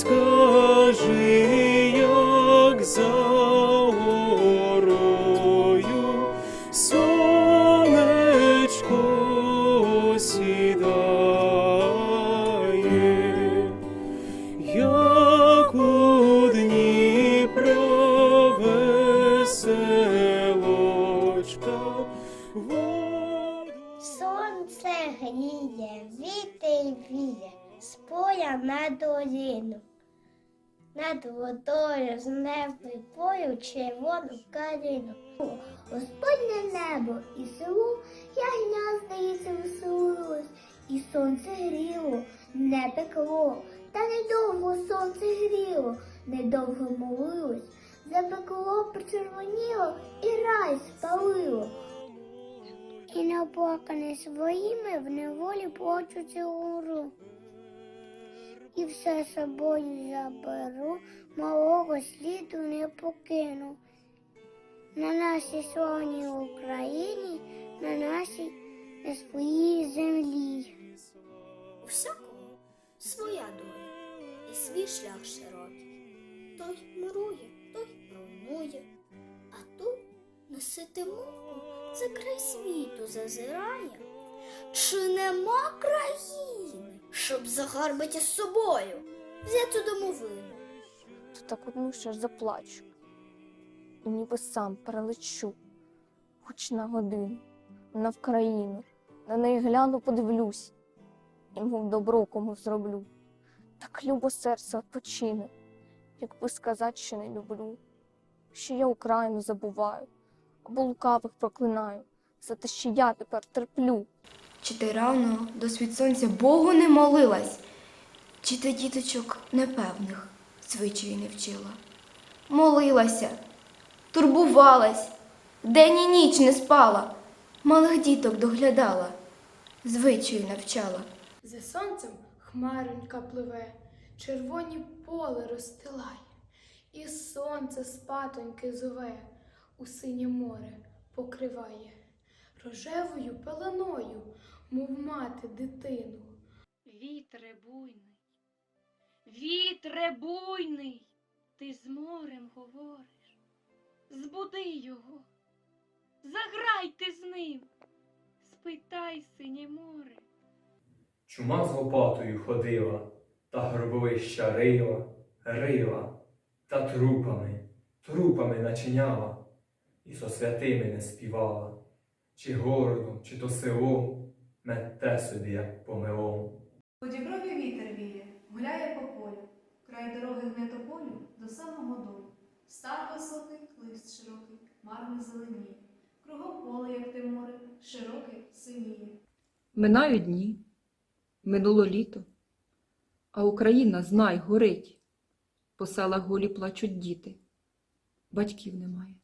school. З поля на долину. Над водою з неби пою червону калину. Господнє небо і село, я гнязда і веселилось, і сонце гріло, не пекло, та недовго сонце гріло, недовго молилось, запекло, почервоніло і рай спалило. І наплакані своїми в неволі плачуть гору. І все собою заберу, малого сліду не покину. На нашій славній Україні, на нашій на своїй землі. У всякого своя доля і свій шлях широкий. Той мурує, той руйнує, а тут носити муку за край світу зазирає. Чи нема країни, щоб загарбити з собою, взяти домовину? то так одну ще ж заплачу. І ніби сам перелечу, хоч на годину, на Вкраїну, на неї гляну, подивлюсь, і мов добро кому зроблю. Так любо серце odpoчине, якби сказати, що не люблю, що я Україну забуваю, або лукавих проклинаю, за те, що я тепер терплю. Чи ти рано до світ сонця Богу не молилась? Чи ти діточок непевних звичаї не вчила? Молилася, турбувалась, день і ніч не спала, малих діток доглядала, звичаю навчала. За сонцем хмаронька пливе, червоні поле розстилає, і сонце спатоньки зове, у синє море покриває, рожевою пеленою, мов мати дитину. Вітре буйний, вітре буйний, ти з морем говориш. Збуди його, заграй ти з ним, спитай синє море. Чума з лопатою ходила, та гробовища рила, рила, та трупами, трупами начиняла, і со святими не співала, чи городом, чи то селом, мете собі, як помилом. У діброві вітер віє, гуляє по полю, край дороги гне тополю до самого дому. Став високий, лист широкий, марно зеленіє, кругом поле, як те море, широке синіє. Минають дні, минуло літо, а Україна, знай, горить. По селах голі плачуть діти, батьків немає.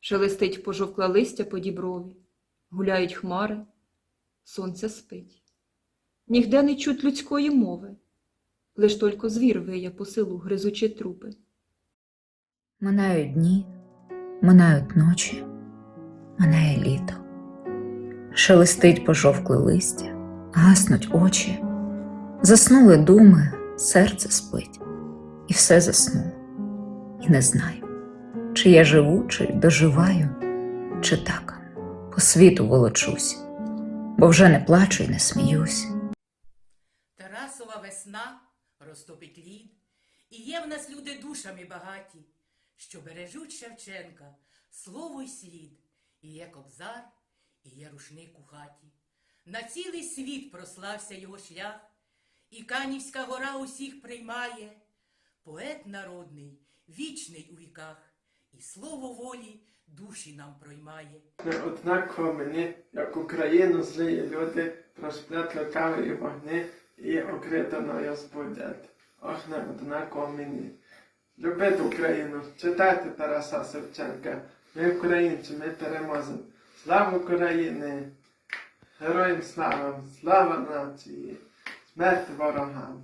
Шелестить пожовкла листя по діброві, гуляють хмари, сонце спить. Нігде не чуть людської мови, лиш тільки звір виє по селу, гризучи трупи. Минають дні, минають ночі, минає літо. Шелестить пожовкле листя, гаснуть очі, заснули думи, серце спить, і все заснуло. І не знаю, чи я живу, чи доживаю, чи так по світу волочусь, бо вже не плачу й не сміюсь. Тарасова весна розтопить лід, і є в нас люди душами багаті, що бережуть Шевченка, слово й слід, і є кобзар, і є рушник у хаті. На цілий світ прослався його шлях, і Канівська гора усіх приймає. Поет народний, вічний у віках, і слово волі душі нам проймає. Не однаково мені, як Україну злі люди просплять лукави і вогни і окританою збудять. Ох, не однаково мені. Любити Україну, читайте Тараса Шевченка. Ми українці, ми переможемо. Слава Україні! Героям слава! Слава нації! Смерть ворогам!